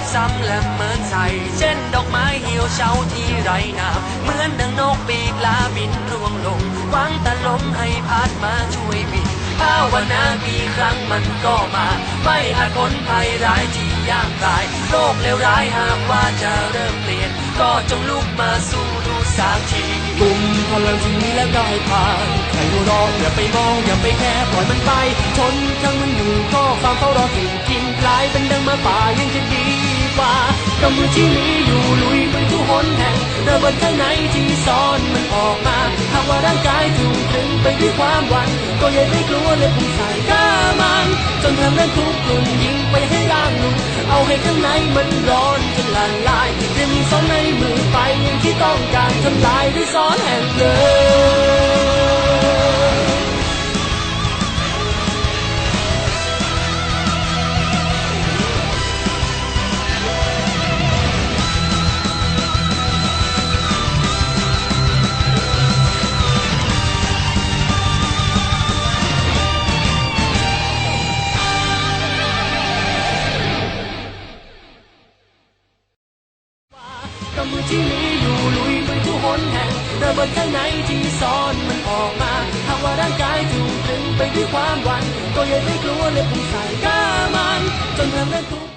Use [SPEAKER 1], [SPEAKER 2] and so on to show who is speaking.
[SPEAKER 1] บซ้ำและเหมือนใส่เช่นดอกไม้เหี่ยวเฉาที่ไรน้ำเหมือนดังนกปีกลาบินร่วงลงหวังแต่ลมให้พัดมาช่วยบินภาวนากี่ครั้งมันก็มา ไม่อาจพ้นภัยร้ายที่ย่างกายโลกเลวร้ายหากว่าจะเริ่มเปลี่ยน ก็จงลุกมาสู้ดูสักที
[SPEAKER 2] กลุ่มพลังที่มีแล้วก็ให้ผ่านใครรออย่าไปมองอย่าไปแค่ปล่อยมันไปชนทั้งมันอยู่ก็ฟังเขารอถึงกินกลายเป็นดังมาป่ายังจะ กำมือที่มีอยู่ลุยไปทุกหนแห่งระเบิดข้างในที่ซ่อนมันออกมาหากว่าร่างกายถูกตรึงไปด้วยความหวั่นก็ยังได้กลัวเลยผมใส่ก้ามันจนทำให้ทุกกลุ่มยิงไปให้ล่างลุกเอาให้ข้างในมันร้อนจนละลายเรียนมีซ้อนในมือไปอย่างที่ต้องการทำลาย กำมือที่มีอยู่ลุยไปทุกหนแห่งระเบิดข้างในที่ซ่อนมันออกมาหากว่าร่างกายถูกตึงไปด้วยความหวั่นก็อย่าได้กลัวเลยพุ่งใส่กล้ามันจนทำให้ทุก